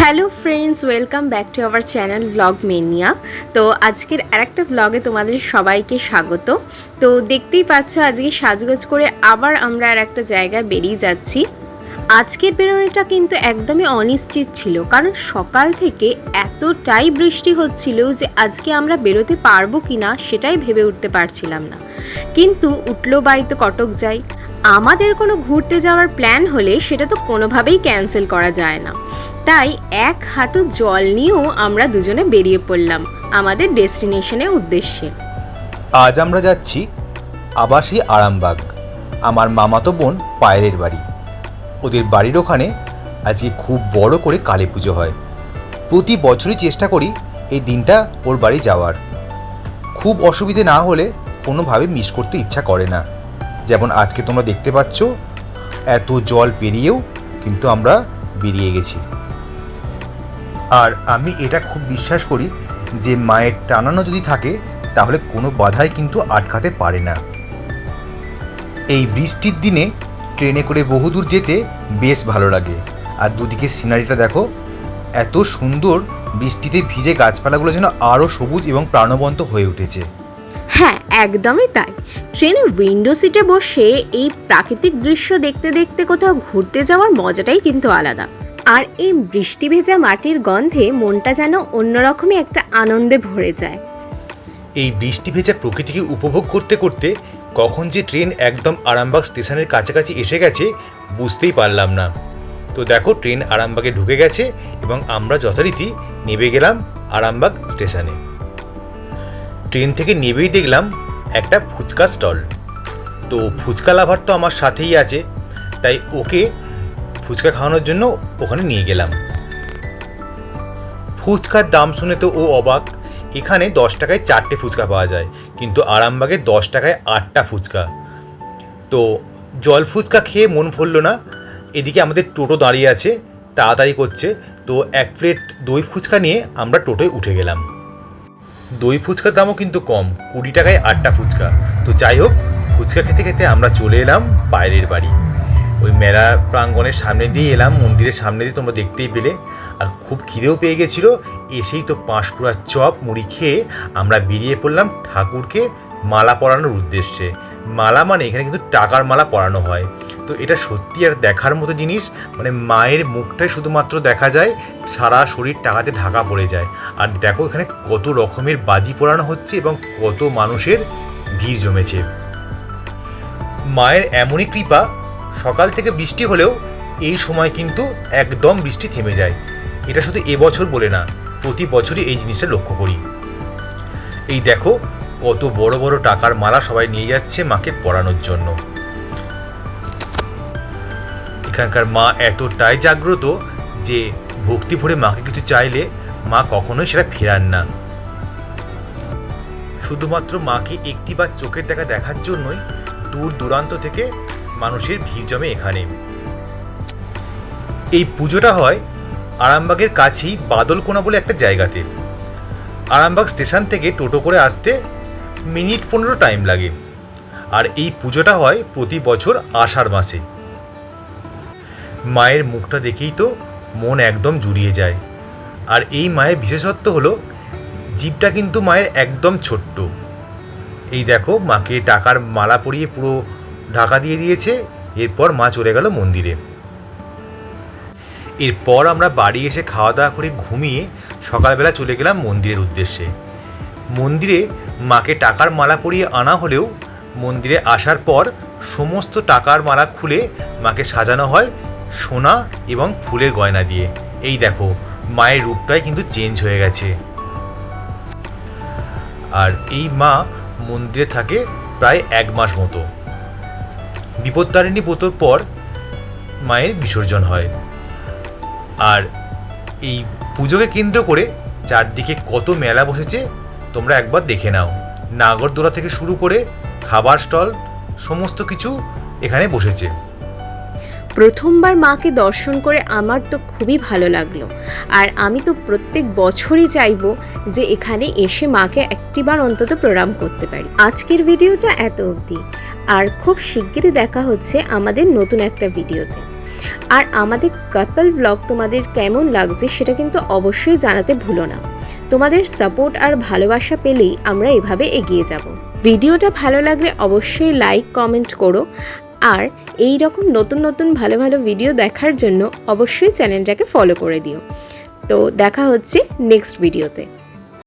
Hello friends, welcome back to our channel blog mania. তো আজকের আরেকটা ব্লগে তোমাদের সবাইকে স্বাগত। তো দেখতেই পাচ্ছ, আজকে সাজগোজ করে আবার আমরা আর একটা জায়গায় বেরিয়ে যাচ্ছি। আজকের বেরোনোটা কিন্তু একদমই অনিশ্চিত ছিল, কারণ সকাল থেকে এতটাই বৃষ্টি হচ্ছিল যে আজকে আমরা বেরোতে পারব কি না সেটাই ভেবে উঠতে পারছিলাম না। কিন্তু উঠল বাই তো কটক যাই আমাদের কোনো ঘুরতে যাওয়ার প্ল্যান হলে সেটা তো কোনোভাবেই ক্যান্সেল করা যায় না। তাই এক হাঁটু জল নিয়েও আমরা দুজনে বেরিয়ে পড়লাম আমাদের ডেস্টিনেশনের উদ্দেশ্যে। আজ আমরা যাচ্ছি আবাসী আরামবাগ, আমার মামাতো বোন পায়েলের বাড়ি। ওদের বাড়ির ওখানে আজকে খুব বড় করে কালী পুজো হয়। প্রতি বছরই চেষ্টা করি এই দিনটা ওর বাড়ি যাওয়ার। খুব অসুবিধে না হলে কোনোভাবে মিস করতে ইচ্ছা করে না। যেমন আজকে তোমরা দেখতে পাচ্ছ, এত জল পেরিয়েও কিন্তু আমরা বেরিয়ে গেছি। আর আমি এটা খুব বিশ্বাস করি যে মায়ের টানানো যদি থাকে, তাহলে কোনো বাধাই কিন্তু আটকাতে পারে না। এই বৃষ্টির দিনে ট্রেনে করে বহুদূর যেতে বেশ ভালো লাগে। আর দুদিকে সিনারিটা দেখো, এত সুন্দর বৃষ্টিতে ভিজে গাছপালাগুলো যেন আরও সবুজ এবং প্রাণবন্ত হয়ে উঠেছে। হ্যাঁ একদমই তাই। ট্রেনের উইন্ডো সিটে বসে এই প্রাকৃতিক দৃশ্য দেখতে দেখতে কোথাও ঘুরতে যাওয়ার মজাটাই কিন্তু আলাদা। আর এই বৃষ্টি ভেজা মাটির গন্ধে মনটা যেন অন্যরকমই একটা আনন্দে ভরে যায়। এই বৃষ্টি ভেজা প্রকৃতিকে উপভোগ করতে করতে কখন যে ট্রেন একদম আরামবাগ স্টেশনের কাছাকাছি এসে গেছে, বুঝতেই পারলাম না। তো দেখো, ট্রেন আরামবাগে ঢুকে গেছে এবং আমরা যথারীতি নেমে গেলাম আরামবাগ স্টেশনে। ট্রেন থেকে নেবেই দেখলাম একটা ফুচকা স্টল। তো ফুচকা লাভার তো আমার সাথেই আছে, তাই ওকে ফুচকা খাওয়ানোর জন্য ওখানে নিয়ে গেলাম। ফুচকার দাম শুনে তো ও অবাক। এখানে দশ টাকায় চারটে ফুচকা পাওয়া যায়, কিন্তু আরামবাগে দশ টাকায় আটটা ফুচকা। তো জল ফুচকা খেয়ে মন ফুললো না। এদিকে আমাদের টোটো দাঁড়িয়ে আছে, তাড়াতাড়ি করছে। তো এক প্লেট দই ফুচকা নিয়ে আমরা টোটোয় উঠে গেলাম। দই ফুচকার দামও কিন্তু কম, কুড়ি টাকায় আটটা ফুচকা। তো যাই হোক, ফুচকা খেতে খেতে আমরা চলে এলাম বাইরের বাড়ি। ওই মেলা প্রাঙ্গণের সামনে দিয়ে এলাম, মন্দিরের সামনে দিয়ে তোমরা দেখতেই পেলে। আর খুব খিদেও পেয়ে গেছিল, এসেই তো পাঁশকুড়ার চপ, মুড়ি খেয়ে আমরা বেরিয়ে পড়লাম ঠাকুরকে মালা পরানোর উদ্দেশ্যে। মালা মানে এখানে কিন্তু টাকার মালা পরানো হয়। তো এটা সত্যি আর দেখার মতো জিনিস মানে মায়ের মুখটাই শুধুমাত্র দেখা যায়, সারা শরীর টাকাতে ঢাকা পড়ে যায়। আর দেখো এখানে কত রকমের বাজি পোড়ানো হচ্ছে এবং কত মানুষের ভিড় জমেছে। মায়ের এমনই কৃপা, সকাল থেকে বৃষ্টি হলেও এই সময় কিন্তু একদম বৃষ্টি থেমে যায়। এটা শুধু এবছর বলে না, প্রতি বছরই এই জিনিসটা লক্ষ্য করি। এই দেখো কত বড় বড় টাকার মালা সবাই নিয়ে যাচ্ছে মাকে পরানোর জন্য। এখানকার মা এতটাই জাগ্রত যে ভক্তি ভরে মাকে কিছু চাইলে মা কখনোই সেটা ফেরান না। শুধুমাত্র মাকে একটিবার চোখের দেখা দেখার জন্যই দূর দূরান্ত থেকে মানুষের ভিড় জমে এখানে। এই পুজোটা হয় আরামবাগের কাছেই বাদলকোনা বলে একটা জায়গাতে। আরামবাগ স্টেশন থেকে টোটো করে আসতে মিনিট পনেরো টাইম লাগে। আর এই পুজোটা হয় প্রতি বছর আষাঢ় মাসে। মায়ের মুখটা দেখেই তো মন একদম জুড়িয়ে যায়। আর এই মায়ের বিশেষত্ব হলো, জীবটা কিন্তু মায়ের একদম ছোট্ট। এই দেখো, মাকে টাকার মালা পরিয়ে পুরো ঢাকা দিয়ে দিয়েছে, এরপর মা চলে গেল মন্দিরে। এরপর আমরা বাড়ি এসে খাওয়া দাওয়া করে ঘুমিয়ে সকালবেলা চলে গেলাম মন্দিরের উদ্দেশ্যে। মন্দিরে মাকে টাকার মালা পরিয়ে আনা হলেও মন্দিরে আসার পর সমস্ত টাকার মালা খুলে মাকে সাজানো হয় সোনা এবং ফুলের গয়না দিয়ে। এই দেখো, মায়ের রূপটাই কিন্তু চেঞ্জ হয়ে গেছে। আর এই মা মন্দিরে থাকে প্রায় এক মাস মতো। বিপত্তারিণী ব্রতর পর মায়ের বিসর্জন হয়। আর এই পুজোকে কেন্দ্র করে চারদিকে কত মেলা বসেছে তোমরা একবার দেখে নাও। নাগরদোলা থেকে শুরু করে খাবার স্টল, সমস্ত কিছু এখানে বসেছে। প্রথমবার মাকে দর্শন করে আমার তো খুবই ভালো লাগল। আর আমি তো প্রত্যেক বছরই চাইব যে এখানে এসে মাকে একটিবার অন্তত প্রণাম করতে পারি। আজকের ভিডিওটা এত অবধি। আর খুব শিগগিরই দেখা হচ্ছে আমাদের নতুন একটা ভিডিওতে। আর আমাদের কাপল ব্লগ তোমাদের কেমন লাগছে সেটা কিন্তু অবশ্যই জানাতে ভুলো না। তোমাদের সাপোর্ট আর ভালোবাসা পেলেই আমরা এভাবে এগিয়ে যাব। ভিডিওটা ভালো লাগলে অবশ্যই লাইক কমেন্ট করো। আর এই রকম নতুন নতুন ভালো ভালো ভিডিও দেখার জন্য অবশ্যই চ্যানেলটাকে ফলো করে দিও। তো দেখা হচ্ছে নেক্সট ভিডিওতে